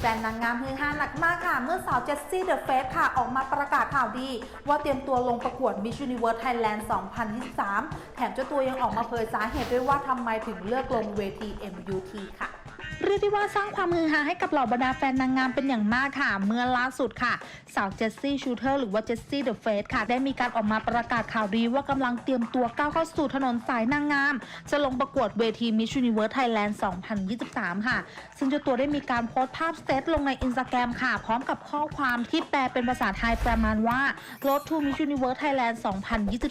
แฟนนางงามฮือฮาหนักมากค่ะ เมื่อสาวเจสซี่เดอะเฟสค่ะ ออกมาประกาศข่าวดี ว่าเตรียมตัวลงประกวด Miss Universe Thailand 2023 แถมเจ้าตัวยังออกมาเผยสาเหตุด้วยว่าทำไมถึงเลือกลงเวที MUT ค่ะ เรียกได้ว่าสร้างความฮือฮาให้กับเหล่าบรรดาแฟนนางงามเป็นอย่างมากค่ะ เมื่อล่าสุดค่ะ สาวเจสซี่ชูเทอร์หรือว่าเจสซี่เดอะเฟสค่ะ ได้มีการออกมาประกาศข่าวดีว่ากำลังเตรียมตัวก้าวเข้าสู่ถนนสายนางงาม จะลงประกวดเวที Miss Universe Thailand 2023 ค่ะ ซึ่งเจ้าตัวได้มีการโพสต์ภาพเตตลงในอินสตาแกรมค่ะ พร้อมกับข้อความที่แปลเป็นภาษาไทยประมาณว่า Road to Miss Universe Thailand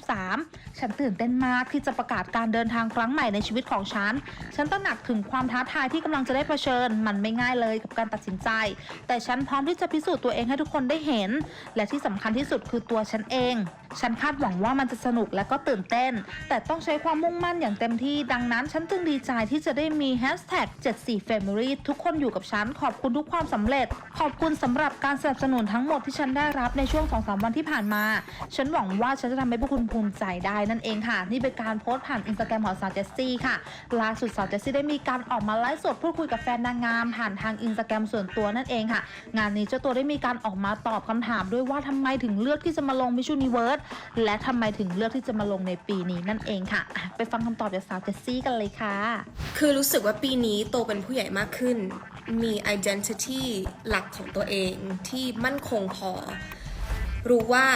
2023 ฉันตื่นเต้นมากที่จะประกาศการเดินทางครั้งใหม่ในชีวิตของฉัน ฉันตระหนักถึงความท้าทายที่กำลังจะได้เผชิญ มันไม่ง่ายเลยกับการตัดสินใจ แต่ฉันพร้อมที่จะพิสูจน์ตัวเองให้ทุกคนได้เห็น และที่สำคัญที่สุดคือตัวฉันเองฉันคาดหวังว่ามันจะสนุกและก็ตื่นเต้น แต่ต้องใช้ความมุ่งมั่นอย่างเต็มที่ ดังนั้นฉันจึงดีใจที่จะได้มี hashtag 74 family ทุกคนอยู่กับฉัน ขอบคุณทุกความสำเร็จ ขอบคุณสำหรับการสนับสนุนทั้งหมดที่ฉันได้รับในช่วง 2-3 วันที่ผ่านมา ฉันหวังว่าฉันจะทำให้พวกคุณภูมิใจได้นั่นเองค่ะ นี่เป็นการโพสต์ผ่านอินสตาแกรมของสาวเจสซี่ค่ะล่าสุดสาวเจสซี่ได้มีการออกมาไลฟ์สดพูดคุยกับแฟนนางงามผ่านทางอินสตาแกรมส่วนตัวนั่นเองค่ะ งานนี้เจ้าตัวได้มีการออกมาตอบคำถามด้วยว่าทำไมถึงเลือกที่จะมาลงมิชูนิเวิร์สและทำไมถึงเลือกที่จะมาลงในปีนี้นั่นเองค่ะอะ ไปฟังคำตอบจากสาวเจสซี่กันเลยค่ะ คือรู้สึกว่าปีนี้โตเป็นผู้ใหญ่มากขึ้น มี identity หลักของตัวเองที่มั่นคงพอ รู้ว่า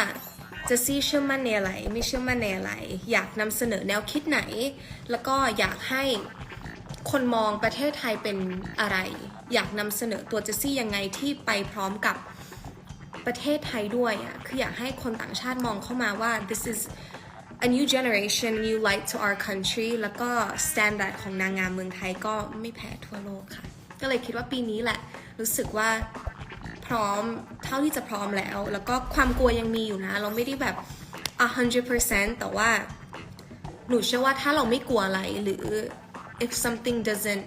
จะซี่เชื่อมั่นในอะไร ไม่เชื่อมั่นในอะไร อยากนำเสนอแนวคิดไหน แล้วก็อยากให้คนมองประเทศไทยเป็นอะไร อยากนำเสนอตัวเจสซี่ยังไงที่ไปพร้อมกับ ประเทศไทยด้วยอะคืออยากให้คนต่างชาติมองเข้ามาว่า this is a new generation new light to our country แล้วก็ standard ของนางงามเมืองไทยก็ไม่แพ้ทั่วโลกค่ะ ก็เลยคิดว่าปีนี้แหละ รู้สึกว่าพร้อมเท่าที่จะพร้อมแล้ว แล้วก็ความกลัวยังมีอยู่นะ เราไม่ได้แบบ 100%แต่ว่า หนูเชื่อว่าถ้าเราไม่กลัวอะไรหรือ if something doesn't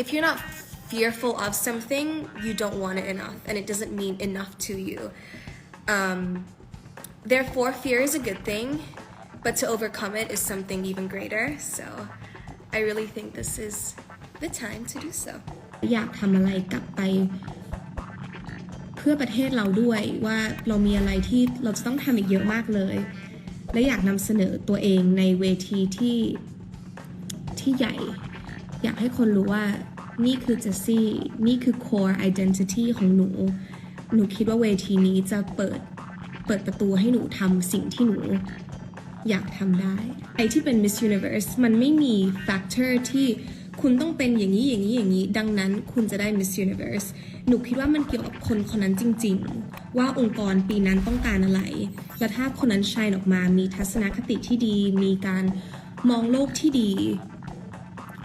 if you're not fearful of something you don't want it enough and it doesn't mean enough to you um, therefore fear is a good thing but to overcome it is something even greater so I really think this is the time to do so อยากทำอะไรกลับไป เพื่อประเทศเราด้วยว่าเรามีอะไรที่เราจะต้องทำอีกเยอะมากเลย และอยากนำเสนอตัวเองในเวทีที่ที่ใหญ่ อยากให้คนรู้ว่า นี่คือเจสซี่นี่คือ core identity ของหนู หนูคิดว่าเวทีนี้จะเปิดเปิดประตูให้หนูทำสิ่งที่หนูอยากทำได้ ไอที่เป็น Miss Universe มันไม่มี factor ที่คุณต้องเป็นอย่างนี้อย่างนี้อย่างนี้ ดังนั้นคุณจะได้ Miss Universe หนูคิดว่ามันเกี่ยวกับคนคนนั้นจริง ๆ ว่าองค์กรปีนั้นต้องการอะไร และถ้าคนนั้นชายออกมามีทัศนคติที่ดี มีการมองโลกที่ดี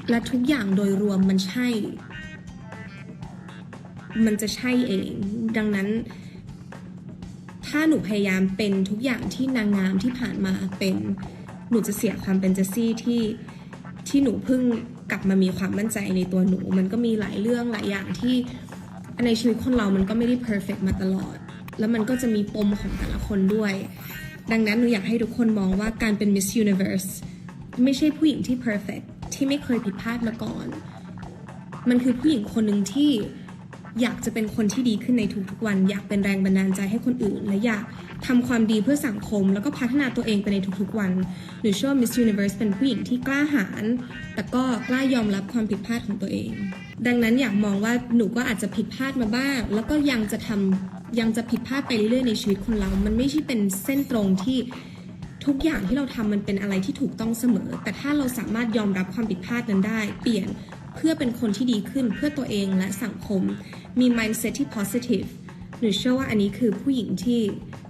และทุกอย่างโดยรวมมันใช่ มันจะใช่เอง ดังนั้น ถ้าหนูพยายามเป็นทุกอย่างที่นางงามที่ผ่านมาเป็น หนูจะเสียความเป็นเจสซี่ที่ที่หนูเพิ่งกลับมามีความมั่นใจในตัวหนู มันก็มีหลายเรื่องหลายอย่างที่ในชีวิตคนเรามันก็ไม่ได้เพอร์เฟกมาตลอด แล้วมันก็จะมีปมของแต่ละคนด้วย ดังนั้นหนูอยากให้ทุกคนมองว่าการเป็น Miss Universe ไม่ใช่ผู้หญิงที่ perfect ที่ไม่เคยผิดพลาดมาก่อน มันคือผู้หญิงคนหนึ่งที่อยากจะเป็นคนที่ดีขึ้นในทุกๆวัน อยากเป็นแรงบันดาลใจให้คนอื่น และอยากทำความดีเพื่อสังคม แล้วก็พัฒนาตัวเองไปในทุกๆวันหนูเชื่อว่า Miss Universe เป็นผู้หญิงที่กล้าหาญแต่ก็กล้ายอมรับความผิดพลาดของตัวเอง ดังนั้นอยากมองว่าหนูก็อาจจะผิดพลาดมาบ้าง แล้วก็ยังจะทำยังจะผิดพลาดไปเรื่อยๆในชีวิตคนเรา มันไม่ใช่เป็นเส้นตรงที่ ทุกอย่างที่เราทำมันเป็นอะไรที่ถูกต้องเสมอ แต่ถ้าเราสามารถยอมรับความผิดพลาดนั้นได้ เปลี่ยนเพื่อเป็นคนที่ดีขึ้นเพื่อตัวเองและสังคม มี mindset ที่ positive หนูเชื่อว่าอันนี้คือผู้หญิงที่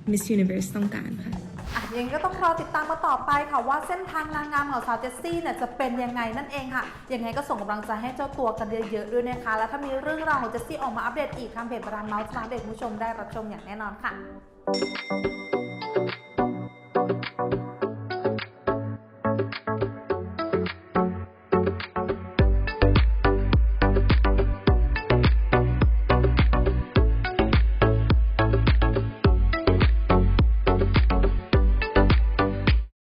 Miss Universe ต้องการค่ะอะยังไงก็ต้องรอติดตามมาต่อไปค่ะว่าเส้นทางนางงามของสาวเจสซี่เนี่ยจะเป็นยังไงนั่นเองค่ะ ยังไงก็ส่งกำลังใจให้เจ้าตัวกันเยอะๆด้วยนะคะ แล้วถ้ามีเรื่องราวของเจสซี่ออกมาอัปเดตอีกทางเพจบรานเมาส์มาอัปเดตผู้ชมได้รับชมอย่างแน่นอนค่ะ